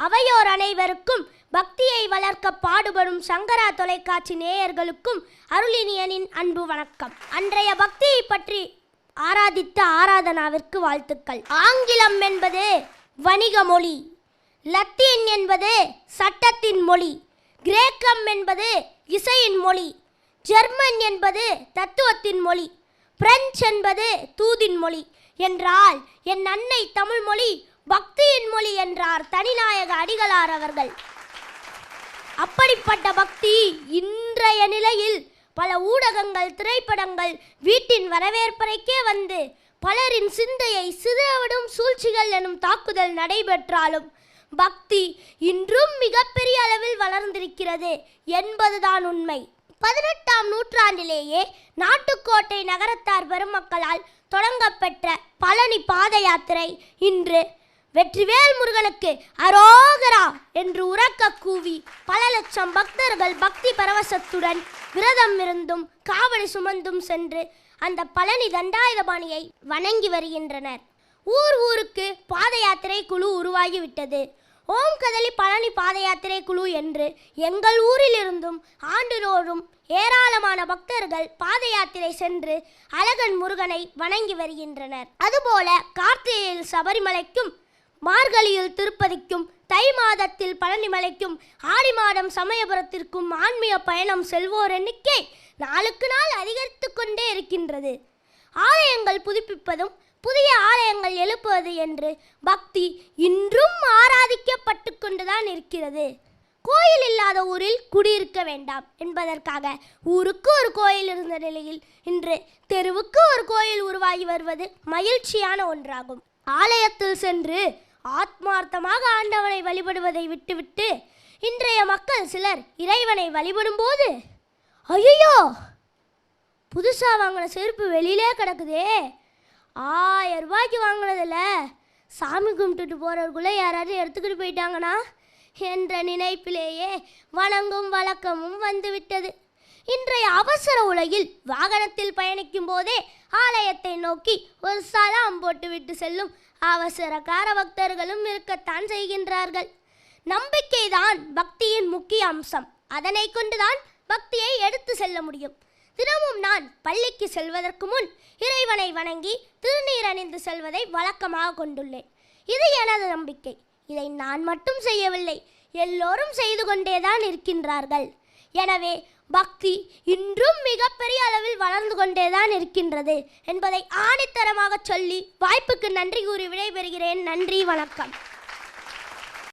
அவையோர் அனைவருக்கும் பக்தியை வளர்க்க பாடுபடும் சங்கரா தொலைக்காட்சி நேயர்களுக்கும் அருளினியனின் அன்பு வணக்கம். அன்றைய பக்தியை பற்றி ஆராதித்த ஆராதனாவிற்கு வாழ்த்துக்கள். ஆங்கிலம் என்பது வணிக மொழி லத்தீன் என்பது சட்டத்தின் மொழி கிரேக்கம் என்பது இசையின் மொழி ஜெர்மன் என்பது தத்துவத்தின் மொழி பிரெஞ்சு என்பது தூதின் மொழி என்றால் என் அன்னை தமிழ் மொழி பக்தியின் மொழி என்றார் தனிநாயக அடிகளார் அவர்கள். அப்படிப்பட்ட பக்தி இன்றைய நிலையில் பல ஊடகங்கள் திரைப்படங்கள் வீட்டின் வரவேற்பறைக்கே வந்து பலரின் சிந்தையை சிதறவிடும் சூழ்ச்சிகள் எனும் தாக்குதல் நடைபெற்றாலும் பக்தி இன்றும் மிகப்பெரிய அளவில் வளர்ந்திருக்கிறது என்பதுதான் உண்மை. பதினெட்டாம் நூற்றாண்டிலேயே நாட்டுக்கோட்டை நகரத்தார் பெருமக்களால் தொடங்கப்பெற்ற பழனி பாத யாத்திரை இன்று வெற்றிவேல் முருகனுக்கு அரோகரா என்று உறக்க கூவி பல லட்சம் பக்தர்கள் பக்தி பரவசத்துடன் விரதம் இருந்தும் காவடி சுமந்தும் சென்று அந்த பழனி தண்டாயுதபாணியை வணங்கி வருகின்றனர். ஊர் ஊருக்கு பாத யாத்திரை குழு உருவாகிவிட்டது. ஓம் கதலி பழனி பாத யாத்திரை குழு என்று எங்கள் ஊரிலிருந்தும் ஆண்டுதோறும் ஏராளமான பக்தர்கள் பாத யாத்திரை சென்று அழகன் முருகனை வணங்கி வருகின்றனர். அதுபோல கார்த்திகையில் சபரிமலைக்கும் மார்கழியில் திருப்பதிக்கும் தை மாதத்தில் பழனிமலைக்கும் ஆடி மாதம் சமயபுரத்திற்கும் ஆன்மீக பயணம் செல்வோர் எண்ணிக்கை நாளுக்கு நாள் அதிகரித்து கொண்டே இருக்கின்றது. ஆலயங்கள் புதுப்பிப்பதும் புதிய ஆலயங்கள் எழுப்புவது என்று பக்தி இன்றும் ஆராதிக்கப்பட்டு கொண்டுதான் இருக்கிறது. கோயில் இல்லாத ஊரில் குடியிருக்க வேண்டாம் என்பதற்காக ஊருக்கு ஒரு கோயில் இருந்த நிலையில் இன்று தெருவுக்கு ஒரு கோயில் உருவாகி வருவது மகிழ்ச்சியான ஒன்றாகும். ஆலயத்தில் சென்று ஆத்மார்த்தமாக ஆண்டவனை வழிபடுவதை விட்டுவிட்டு இன்றைய மக்கள் சிலர் இறைவனை வழிபடும்போது ஐயோ புதுசாக வாங்கின செருப்பு வெளியிலே கிடக்குதே. ஆயிரம் ரூபாய்க்கு வாங்கினதில்ல சாமி கும்பிட்டுட்டு போகிறவர்களுக்குள்ளே யாராவது எடுத்துக்கிட்டு போயிட்டாங்கன்னா என்ற நினைப்பிலேயே வணங்கும் வழக்கமும் வந்துவிட்டது. இன்றைய அவசர உலகில் வாகனத்தில் பயணிக்கும் போதே ஆலயத்தை நோக்கி ஒரு சலாம் போட்டுவிட்டு செல்லும் அவசரக்கார பக்தர்களும் இருக்கத்தான் செய்கின்றார்கள். நம்பிக்கைதான் பக்தியின் முக்கிய அம்சம். அதனை கொண்டுதான் பக்தியை எடுத்து செல்ல முடியும். தினமும் நான் பள்ளிக்கு செல்வதற்கு முன் இறைவனை வணங்கி திருநீர் அணிந்து செல்வதை வழக்கமாக கொண்டுள்ளேன். இது எனது நம்பிக்கை. இதை நான் மட்டும் செய்யவில்லை. எல்லோரும் செய்து கொண்டேதான் இருக்கின்றார்கள். எனவே பக்தி இன்றும் மிகப்பெரிய அளவில் வளர்ந்து கொண்டேதான் இருக்கின்றது என்பதை ஆணித்தரமாக சொல்லி வாய்ப்புக்கு நன்றி கூறி விடைபெறுகிறேன். நன்றி வணக்கம்.